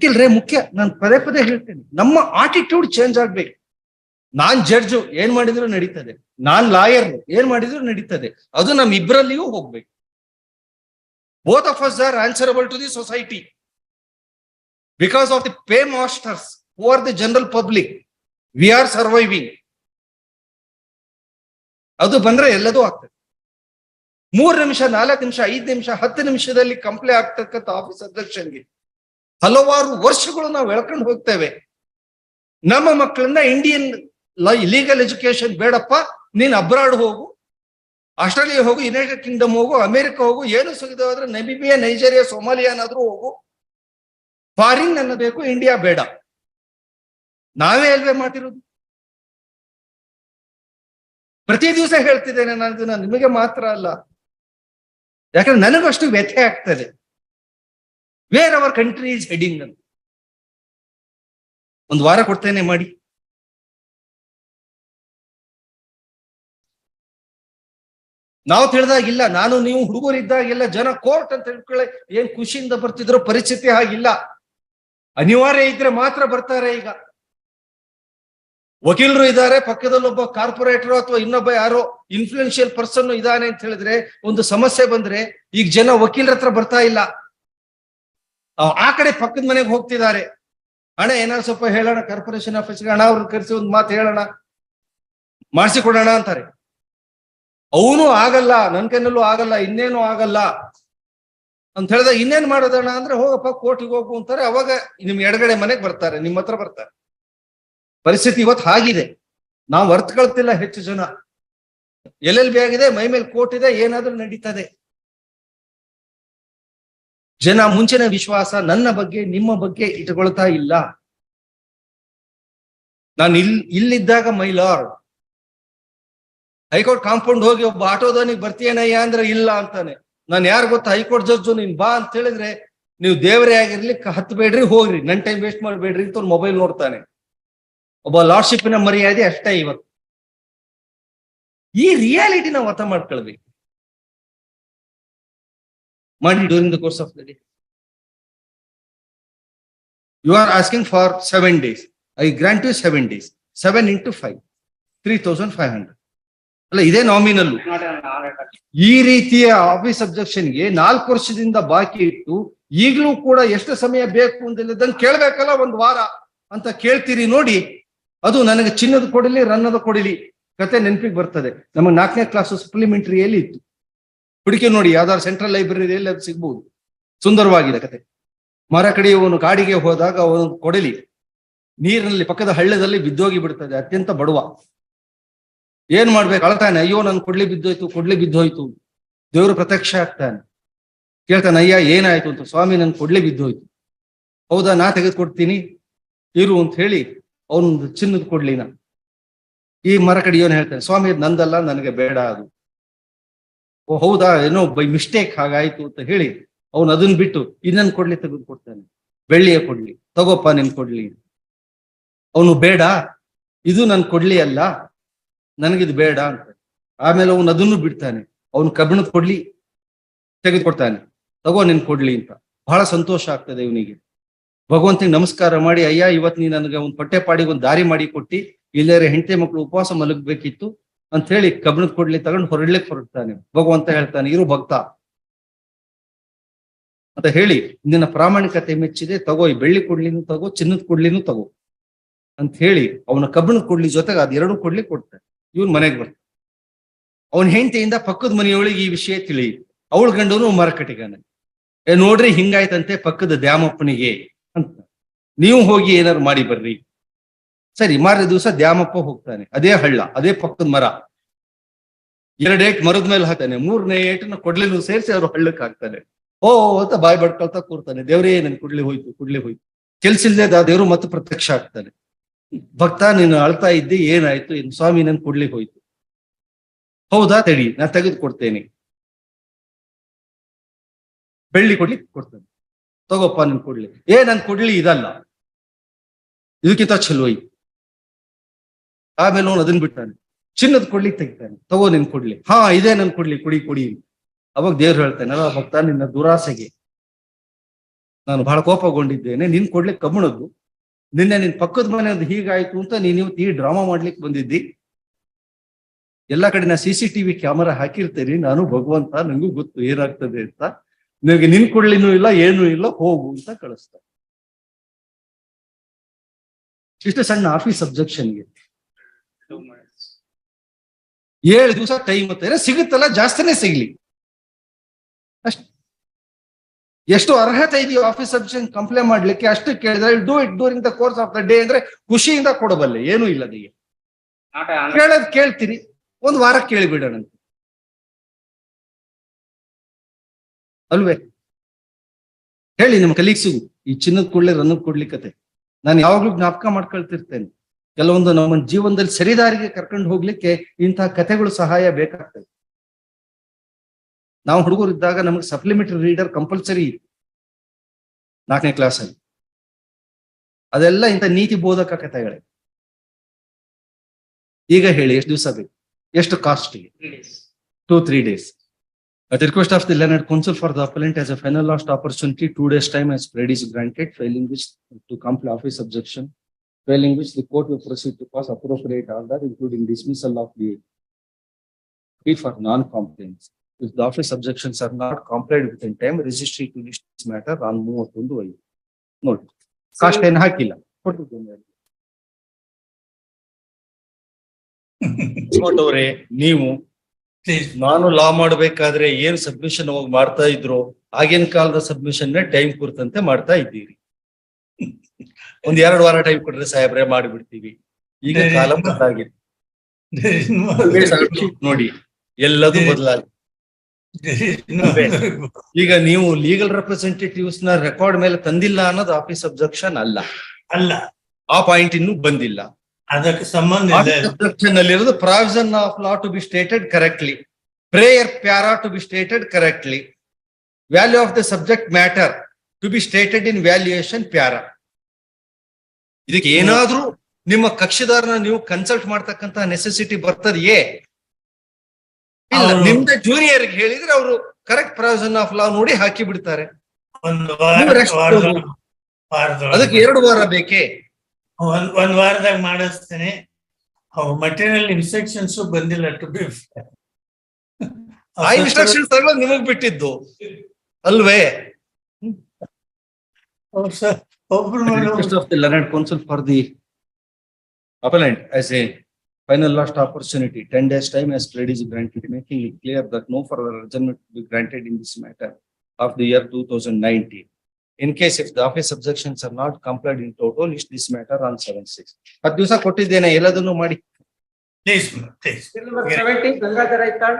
ವಕೀಲ್ರೆ ಮುಖ್ಯ. ನಾನು ಪದೇ ಪದೇ ಹೇಳ್ತೇನೆ. ನಮ್ಮ ಆಟಿಟ್ಯೂಡ್ ಚೇಂಜ್ ಆಗ್ಬೇಕು. ನಾನ್ ಜಡ್ಜು ಏನ್ ಮಾಡಿದ್ರು ನಡೀತದೆ. ನಾನ್ ಲಾಯರ್ ಏನ್ ಮಾಡಿದ್ರು ನಡೀತದೆ. ಅದು ನಮ್ ಇಬ್ಬರಲ್ಲಿಯೂ ಹೋಗ್ಬೇಕು. Both of us are answerable to the society because of the pay masters who are the general public we are surviving ಅದು ಬಂದ್ರೆ ಎಲ್ಲದೂ ಆಗ್ತದೆ. ಮೂರು ನಿಮಿಷ, ನಾಲ್ಕು ನಿಮಿಷ, ಐದು ನಿಮಿಷ, ಹತ್ತು ನಿಮಿಷದಲ್ಲಿ ಕಂಪ್ಲೇ ಆಗ್ತಕ್ಕಂಥ ಆಫೀಸ್ ಅಧ್ಯಕ್ಷನ್ಗೆ ಹಲವಾರು ವರ್ಷಗಳು ನಾವು ಎಳ್ಕೊಂಡು ಹೋಗ್ತೇವೆ. ನಮ್ಮ ಮಕ್ಕಳನ್ನ ಇಂಡಿಯನ್ ಲೀಗಲ್ ಎಜುಕೇಶನ್ ಬೇಡಪ್ಪ, ನೀನ್ ಅಬ್ರಾಡ್ ಹೋಗು. ಆಸ್ಟ್ರೇಲಿಯಾ ಹೋಗು ಯುನೈಟೆಡ್ ಕಿಂಗ್ಡಮ್ ಹೋಗು, ಅಮೆರಿಕ ಹೋಗು, ಏನು ಸಿಗದೆ ಹೋದ್ರೆ ನಮಿಬಿಯಾ ನೈಜೀರಿಯಾ ಸೊಮಾಲಿಯಾ ಏನಾದ್ರೂ ಹೋಗು. ಫಾರಿನ್ ಅನ್ನಬೇಕು ಇಂಡಿಯಾ ಬೇಡ. ನಾವೇ ಅಲ್ವೇ ಮಾಡಿರೋದು ಪ್ರತಿ ದಿವಸ ಹೇಳ್ತಿದ್ದೇನೆ ನಾನು ನಿಮಗೆ ಮಾತ್ರ ಅಲ್ಲ. ಯಾಕಂದ್ರೆ ನನಗಷ್ಟು ವ್ಯಥೆ ಆಗ್ತದೆ. Where our country is heading ಅಂತ ಒಂದು ವಾರ ಕೊಡ್ತೇನೆ ಮಾಡಿ. ನಾವು ತಿಳಿದಾಗಿಲ್ಲ, ನಾನು ನೀವು ಹುಡುಗರಿದ್ದಾಗೆಲ್ಲ ಜನ ಕೋರ್ಟ್ ಅಂತ ಹೇಳ್ಕೊಳ್ಳಿ ಏನ್ ಖುಷಿಯಿಂದ ಬರ್ತಿದ್ರು ಪರಿಸ್ಥಿತಿ ಹಾಗಿಲ್ಲ. ಅನಿವಾರ್ಯ ಇದ್ರೆ ಮಾತ್ರ ಬರ್ತಾರೆ ಈಗ. ವಕೀಲರು ಇದ್ದಾರೆ, ಪಕ್ಕದಲ್ಲಿ ಒಬ್ಬ ಕಾರ್ಪೊರೇಟರ್ ಅಥವಾ ಇನ್ನೊಬ್ಬ ಯಾರೋ ಇನ್ಫ್ಲೂಯೆನ್ಷಿಯಲ್ ಪರ್ಸನ್ ಇದಾನೆ ಅಂತ ಹೇಳಿದ್ರೆ, ಒಂದು ಸಮಸ್ಯೆ ಬಂದ್ರೆ, ಈಗ ಜನ ವಕೀಲರ ಹತ್ರ ಬರ್ತಾ ಇಲ್ಲ. ಆ- ಕಡೆ ಪಕ್ಕದ ಮನೆಗೆ ಹೋಗ್ತಿದ್ದಾರೆ. ಅಣ್ಣ, ಏನಾದ್ರು ಸ್ವಲ್ಪ ಹೇಳೋಣ ಕಾರ್ಪೊರೇಷನ್ ಆಫೀಸ್ಗೆ ಹಣ ಅವ್ರನ್ನ ಕರೆಸಿ ಒಂದು ಮಾತು ಹೇಳೋಣ. ಮಾಡಿಸಿಕೊಡೋಣ ಅಂತಾರೆ. ಅವನು ಆಗಲ್ಲ, ನನ್ ಕೈನಲ್ಲೂ ಆಗಲ್ಲ, ಇನ್ನೇನು ಆಗಲ್ಲ. ಅಂತ ಹೇಳಿದ, ಇನ್ನೇನ್ ಮಾಡೋದಣ್ಣ ಅಂದ್ರೆ, ಹೋಗಪ್ಪ, ಕೋರ್ಟಿಗೆ ಹೋಗು ಅಂತಾರೆ. ಅವಾಗ ನಿಮ್ ಎಡಗಡೆ ಮನೆಗೆ ಬರ್ತಾರೆ ನಿಮ್ಮ ಹತ್ರ ಬರ್ತಾರೆ. ಪರಿಸ್ಥಿತಿ ಇವತ್ತು ಹಾಗಿದೆ. ನಾವು ಅರ್ತ್ಕೊಳ್ತಿಲ್ಲ ಹೆಚ್ಚು ಜನ. ಎಲ್ಲೆಲ್ಲಿ ಆಗಿದೆ, ಮೈ ಮೇಲೆ ಕೋರ್ಟ್ ಇದೆ, ಏನಾದ್ರೂ ನಡೀತದೆ. ಜನ ಮುಂಚಿನ ವಿಶ್ವಾಸ ನನ್ನ ಬಗ್ಗೆ, ನಿಮ್ಮ ಬಗ್ಗೆ ಇಟ್ಕೊಳ್ತಾ ಇಲ್ಲ. ನಾನು ಇಲ್, ಇಲ್ಲಿದ್ದಾಗ ಮೈಲಾರ್ಡ್ ಹೈಕೋರ್ಟ್ ಕಾಂಪೌಂಡ್ ಹೋಗಿ ಒಬ್ಬ ಆಟೋದವನಿಗೆ ಬರ್ತೀಯನಯ್ಯ ಅಂದ್ರೆ ಇಲ್ಲ ಅಂತಾನೆ. ನಾನು ಯಾರು ಗೊತ್ತಾ, ಹೈಕೋರ್ಟ್ ಜಡ್ಜು ನೀನ್ ಬಾ ಅಂತ ಹೇಳಿದ್ರೆ ನೀವು ದೇವರೇ ಆಗಿರ್ಲಿ ಕ- ಹತ್ಬೇಡ್ರಿ, ಹೋಗ್ರಿ. ನನ್ ಟೈಮ್ ವೇಸ್ಟ್ ಮಾಡಬೇಡ್ರಿ ಅಂತ ಮೊಬೈಲ್ ನೋಡ್ತಾನೆ. ಒಬ್ಬ ಲಾರ್ಡ್ಶಿಪ್ನ ಮರ್ಯಾದೆ ಅಷ್ಟೇ ಇವತ್ತು. ಈ ರಿಯಾಲಿಟಿ ನಾವು ಅರ್ಥ ಮಾಡ್ಕೊಳ್ಬೇಕು. ಮಾಡಿ during the course of the day you are asking for seven days I grant you seven days seven into five three thousand five hundred ಅಲ್ಲ, ಇದೇ ನಾಮಿನಲ್ಲು ಈ ರೀತಿಯ ಆಫೀಸ್ ಅಬ್ಜೆಕ್ಷನ್ಗೆ ನಾಲ್ಕು ವರ್ಷದಿಂದ ಬಾಕಿ ಇಟ್ಟು, ಈಗಲೂ ಕೂಡ ಎಷ್ಟು ಸಮಯ ಬೇಕು ಅಂತ ಕೇಳ್ಬೇಕಲ್ಲ, ಒಂದು ವಾರ ಅಂತ ಕೇಳ್ತೀರಿ ನೋಡಿ. ಅದು ನನಗೆ ಚಿನ್ನದ ಕೊಡಲಿ, ರನ್ನದ ಕೊಡಲಿ ಕತೆ ನೆನಪಿಗೆ ಬರ್ತದೆ. ನಮಗೆ ನಾಲ್ಕನೇ ಕ್ಲಾಸ್ ಸಪ್ಲಿಮೆಂಟರಿಯಲ್ಲಿ ಇತ್ತು. ಹುಡುಕಿ ನೋಡಿ, ಯಾವ್ದಾದ್ರು ಸೆಂಟ್ರಲ್ ಲೈಬ್ರರಿಯಲ್ಲಿ ಅದು ಸಿಗ್ಬಹುದು ಸುಂದರವಾಗಿದೆ ಕತೆ. ಮರ ಕಡಿಯುವವನು ಕಾಡಿಗೆ ಹೋದಾಗ ಅವನು ಕೊಡಲಿ. ನೀರಿನಲ್ಲಿ ಪಕ್ಕದ ಹಳ್ಳದಲ್ಲಿ ಬಿದ್ದೋಗಿ ಬಿಡ್ತದೆ, ಅತ್ಯಂತ ಬಡವ. ಏನ್ ಮಾಡ್ಬೇಕು? ಅಳ್ತಾನೆ, ಅಯ್ಯೋ, ನನ್ ಕೊಡ್ಲಿ ಬಿದ್ದೋಯ್ತು ಕೊಡ್ಲಿ ಬಿದ್ದೋಯ್ತು. ದೇವರು ಪ್ರತ್ಯಕ್ಷ ಆಗ್ತಾನೆ. ಕೇಳ್ತಾನೆ, ಅಯ್ಯ, ಏನಾಯ್ತು? ಅಂತ, ಸ್ವಾಮಿ, ನನ್ ಕೊಡ್ಲಿ ಬಿದ್ದೋಯ್ತು. ಹೌದಾ, ನಾ ತೆಗೆದುಕೊಡ್ತೀನಿ, ಇರು ಅಂತ ಹೇಳಿ ಅವನೊಂದು ಚಿನ್ನದ ಕೊಡ್ಲಿನ. ಈ ಮರ ಕಡಿಯೋನ್ ಹೇಳ್ತಾನೆ, ಸ್ವಾಮಿ, ನಂದಲ್ಲ, ನನಗೆ ಬೇಡ ಅದು. ಓ, ಹೌದಾ? ಏನೋ ಬೈ ಮಿಸ್ಟೇಕ್ ಹಾಗಾಯ್ತು ಅಂತ ಹೇಳಿ ಅವನು ಅದನ್ನ ಬಿಟ್ಟು ಇನ್ನೊಂದು ಕೊಡ್ಲಿ ತೆಗೆದು ಕೊಡ್ತಾನೆ. ಬೆಳ್ಳಿಯ ಕೊಡ್ಲಿ. ತಗೋಪ್ಪ ನಿನ್ ಕೊಡ್ಲಿ. ಅವನು ಬೇಡ. ಇದು ನನ್ ಕೊಡ್ಲಿ ಅಲ್ಲ. ನನಗಿದು ಬೇಡ ಅಂತ. ಆಮೇಲೆ ಅವನು ಅದನ್ನು ಬಿಡ್ತಾನೆ. ಅವನು ಕಬ್ಬಿಣದ ಕೊಡ್ಲಿ ತೆಗೆದುಕೊಡ್ತಾನೆ ತಗೋ ನಿನ್ ಕೊಡ್ಲಿ ಅಂತ. ಬಹಳ ಸಂತೋಷ ಆಗ್ತದೆ ಇವನಿಗೆ. ಭಗವಂತನಿಗೆ ನಮಸ್ಕಾರ ಮಾಡಿ, ಅಯ್ಯ, ಇವತ್ ನೀ ನನಗೆ ಒಂದು ಪಟ್ಟೆ ಪಾಡಿಗೆ ಒಂದು ದಾರಿ ಮಾಡಿ ಕೊಟ್ಟಿ ಇಲ್ಲರೆ ಹೆಂಡತಿ ಮಕ್ಕಳು ಉಪವಾಸ ಮಲಗಬೇಕಿತ್ತು. ಅಂತ ಹೇಳಿ ಕಬ್ಬಿಣದ ಕೊಡ್ಲಿ ತಗೊಂಡು ಹೊರಡ್ಲಿಕ್ಕೆ ಹೊರಡ್ತಾನೆ. ಭಗವಂತ ಹೇಳ್ತಾನೆ, ಇರು ಭಕ್ತ. ಅಂತ ಹೇಳಿ, ನಿನ್ನ ಪ್ರಾಮಾಣಿಕತೆ ಮೆಚ್ಚಿದೆ, ತಗೋ, ಈ ಬೆಳ್ಳಿ ಕೊಡ್ಲಿನೂ ತಗೋ, ಚಿನ್ನದ ಕೊಡ್ಲಿನೂ ತಗೋ. ಅಂತ ಹೇಳಿ, ಅವನ ಕಬ್ಬಿಣದ ಕೊಡ್ಲಿ ಜೊತೆಗೆ ಎರಡು ಕೊಡ್ಲಿ ಕೊಡ್ತಾನೆ. ಇವನ್ ಮನೆಗೆ ಬರ್ತಾನೆ. ಅವನ ಹೆಂಡತಿಯಿಂದ ಪಕ್ಕದ ಮನೆಯೊಳಗೆ ಈ ವಿಷಯ ತಿಳಿಯಿತು ಅವಳ ಗಂಡನು ಏ ನೋಡ್ರಿ, ಹಿಂಗಾಯ್ತಂತೆ ಪಕ್ಕದ ದ್ಯಾಮಪ್ಪನಿಗೆ. ಅಂತ. ನೀವು ಹೋಗಿ ಏನಾರು ಮಾಡಿ ಬರ್ರಿ. ಸರಿ, ಮಾರನೇ ದಿವಸ ದ್ಯಾಮಪ್ಪ ಹೋಗ್ತಾನೆ. ಅದೇ ಹಳ್ಳ, ಅದೇ ಪಕ್ಕದ ಮರ. ಎರಡು ಏಟ್ ಮರದ ಮೇಲೆ ಹಾಕ್ತಾನೆ. ಮೂರನೇ ಏಟನ್ನ ಕೊಡ್ಲಿನೂ ಸೇರಿಸಿ ಅವ್ರು ಹಳ್ಳಕ್ಕೆ ಹಾಕ್ತಾನೆ. ಓ ಅಂತ ಬಾಯಿ ಬಡ್ಕೊಳ್ತಾ ಕೂರ್ತಾನೆ. ದೇವ್ರೇ, ನನ್ ಕುಡ್ಲಿ ಹೋಯ್ತು ಕುಡ್ಲಿ ಹೋಯ್ತು. ಕೆಲ್ಸಿಲ್ದೆ ಆ ದೇವ್ರು ಮತ್ತೆ ಪ್ರತ್ಯಕ್ಷ ಆಗ್ತಾನೆ. ಭಕ್ತ, ನೀನು ಅಳ್ತಾ ಇದ್ದಿ, ಏನಾಯ್ತು? ಇನ್ ಸ್ವಾಮಿ, ನನ್ ಕುಡ್ಲಿ ಹೋಯ್ತು. ಹೌದಾ? ತಡಿ, ನಾ ತೆಗೆದು ಕೊಡ್ತೇನೆ. ಬೆಳ್ಳಿ ಕೊಡ್ಲಿ ಕೊಡ್ತೇನೆ. ತಗೋಪ್ಪ, ನನ್ ಕೊಡ್ಲಿ. ಏ, ನನ್ ಕೊಡ್ಲಿ ಇದಲ್ಲ. ಇದಕ್ಕಿಂತ ಚಲೋ ಐತಿ. ಆಮೇಲೆ ಅವನು ಅದನ್ನ ಬಿಟ್ಟಾನೆ. ಚಿನ್ನದ ಕೊಡ್ಲಿ ತೆಗಿತಾನೆ ತಗೋ ನಿನ್ ಕೊಡ್ಲಿ. ಹಾ, ಇದೇ ನನ್ ಕೊಡ್ಲಿ, ಕುಡಿ ಕುಡಿ ಅವಾಗ ದೇವ್ರು ಹೇಳ್ತಾನೆ, ಅಲ್ಲ ಭಕ್ತ, ನಿನ್ನ ದುರಾಸೆಗೆ ನಾನು ಬಹಳ ಕೋಪಗೊಂಡಿದ್ದೇನೆ, ನಿನ್ ಕೊಡ್ಲಿಕ್ಕೆ ಕಬ್ಬಣದ್ದು ನಿನ್ನೆ ನಿನ್ ಪಕ್ಕದ ಮನೆಯದು ಹೀಗಾಯ್ತು ಅಂತ ನೀನ್ ಇವತ್ತು ಈ ಡ್ರಾಮಾ ಮಾಡ್ಲಿಕ್ಕೆ ಬಂದಿದ್ದಿ. ಎಲ್ಲಾ ಕಡೆ ನಾ ಸಿ ಸಿ ಟಿವಿ ಕ್ಯಾಮರಾ ಹಾಕಿರ್ತೀನಿ, ನಾನು ಭಗವಂತ, ನಂಗೂ ಗೊತ್ತು ಏನಾಗ್ತದೆ ಅಂತ. ನಿನಗೆ ನಿನ್ ಕೊಡ್ಲಿನೂ ಇಲ್ಲ, ಏನೂ ಇಲ್ಲ, ಹೋಗು ಅಂತ ಕಳಿಸ್ತಾರೆ ಇಷ್ಟು ಸಣ್ಣ ಆಫೀಸ್ ಅಬ್ಜೆಕ್ಷನ್ಗೆ ಏಳು ದಿವಸ ಟೈಮ್ ಮತ್ತೆ ಸಿಗುತ್ತಲ್ಲ ಜಾಸ್ತಿನೇ ಸಿಗ್ಲಿ. ಅಷ್ಟ್. ಎಷ್ಟು ಅರ್ಹತೆ ಇದೆಯೋ ಆಫೀಸ್ ಸಬ್ಜೆಕ್ಟ್ ಕಂಪ್ಲೇಂಟ್ ಮಾಡ್ಲಿಕ್ಕೆ ಅಷ್ಟು ಕೇಳಿದ್ರೆ do it during the course of the day ಅಂದ್ರೆ ಖುಷಿಯಿಂದ ಕೊಡಬಲ್ಲೆ ಏನೂ ಇಲ್ಲ ಅದೀಗ. ಕೇಳೋದ್ ಕೇಳ್ತೀರಿ ಒಂದ್ ವಾರ ಕೇಳಿಬಿಡೋಣ ಅಲ್ವೇ? ಹೇಳಿ ನಿಮ್ ಕಲೀಗ್ಸಿಗೂ ಈ ಚಿನ್ನದ ಕೂಡಲೇ ರನ್ನದ್ ಕೊಡ್ಲಿಕ್ಕತೆ. ನಾನು ಯಾವಾಗ್ಲೂ ಜ್ಞಾಪಕ ಮಾಡ್ಕೊಳ್ತಿರ್ತೇನೆ. ಕೆಲವೊಂದು ನಮ್ಮ ಜೀವನದಲ್ಲಿ ಸರಿದಾರಿಗೆ ಕರ್ಕೊಂಡು ಹೋಗ್ಲಿಕ್ಕೆ ಇಂತಹ ಕಥೆಗಳು ಸಹಾಯ ಬೇಕಾಗ್ತದೆ. ನಾವು ಹುಡುಗರು ಇದ್ದಾಗ ನಮಗೆ ಸಪ್ಲಿಮೆಂಟರಿ ರೀಡರ್ ಕಂಪಲ್ಸರಿ ಇದೆ. ನಾಲ್ಕನೇ ಕ್ಲಾಸಲ್ಲಿ ಅದೆಲ್ಲ ಇಂಥ ನೀತಿ ಬೋಧಕ ಕಥೆಗಳೇ. ಈಗ ಹೇಳಿ ಎಷ್ಟು ದಿವಸ ಬೇಕು? ಎಷ್ಟು cost two three days at request of the learned counsel for the appellant as a final last opportunity two days time as prayed is granted failing which to complete office objection Failing which the court will proceed to pass appropriate order, including dismissal of the plea for non-compliance. If the office objections are not complied within time, registry to list this matter on ಮೂವತ್ತೊಂದು ಐದು. ನೋಡಿ, cost ಏನು ಹಾಕಿಲ್ಲ. ಕೊಟ್ಟಿದ್ದೇನೆ. ಅವರೇ ನೀವು Please, ನಾನು ಲಾ ಮಾಡ್ಬೇಕಾದ್ರೆ ಏನ್ ಸಬ್ಮಿಷನ್ ಹೋಗಿ ಮಾಡ್ತಾ ಇದ್ರು ಆಗಿನ ಕಾಲದ ಸಬ್ಮಿಷನ್ ಟೈಮ್ ಕುರಿತಂತೆ ಮಾಡ್ತಾ ಇದ್ದೀರಿ ಒಂದ್ ಎರಡು ವಾರ ಟೈಮ್ ಕೊಟ್ರೆ ಸಾಹೇಬ್ರೆ ಮಾಡಿಬಿಡ್ತೀವಿ. ಈಗ ಕಾಲ ಬದಲಾಗಿದೆ. ನೋಡಿ ಎಲ್ಲದೂ ಬದಲಾಗಿದೆ. ಈಗ ನೀವು ಲೀಗಲ್ ರೆಪ್ರೆಸೆಂಟೇಟಿವ್ಸ್ನ ರೆಕಾರ್ಡ್ ಮೇಲೆ ತಂದಿಲ್ಲ ಅನ್ನೋದು ಆಫೀಸ್ ಅಬ್ಜೆಕ್ಷನ್ ಅಲ್ಲ. ಅಲ್ಲ. ಆ ಪಾಯಿಂಟ್ ಇನ್ನೂ ಬಂದಿಲ್ಲ. ಅದಕ್ಕೆ ಸಂಬಂಧ objection ಅಲ್ಲಿರೋದು provision of law to be stated correctly prayer para to be stated correctly value of the subject matter to be stated in valuation para. ಇದಕ್ಕೆ ಏನಾದ್ರೂ ನಿಮ್ಮ ಕಕ್ಷಿದಾರನ ನೀವು ಕನ್ಸಲ್ಟ್ ಮಾಡ್ತಕ್ಕಂತ ನೆಸೆಸಿಟಿ ಬರ್ತದೆಯೇ ಇಲ್ಲ ನಿಮ್ದು ಜೂನಿಯರ್ ಹೇಳಿದ್ರೆ ಅವರು ಕರೆಕ್ಟ್ ಪ್ರಾವಿಷನ್ ಆಫ್ ಲಾ ನೋಡಿ ಹಾಕಿ ಬಿಡ್ತಾರೆ. ಅದಕ್ಕೆ ಎರಡು ವಾರ ಬೇಕೇ? ಒಂದ್ ಒಂದ್ ವಾರದಾಗ ಮಾಡಿಸ್ತೇನೆ. ಅವು ಮಟೀರಿಯಲ್ ಇನ್ಸ್ಟ್ರಕ್ಷನ್ಸ್ ಬಂದಿಲ್ಲ ಟು ಬಿ ಆ ಇನ್ಸ್ಟ್ರಕ್ಷನ್ಸ್ ನಿಮಗ್ ಬಿಟ್ಟಿದ್ದು. ಅಲ್ವೇ? ಒಬ್ರು At the request of the Leonard Council for the appellant as a final last opportunity, ten days time as pledge is granted, making it clear that no further adjournment will be granted in this matter of the year two thousand nineteen. In case if the office objections are not complied in total, list this matter on seven six. ಹತ್ತು ದಿವಸ ಕೊಟ್ಟಿದ್ದೇನೆ ಎಲ್ಲದನ್ನು ಮಾಡಿ please please Seventeen, Gangadhar Aital.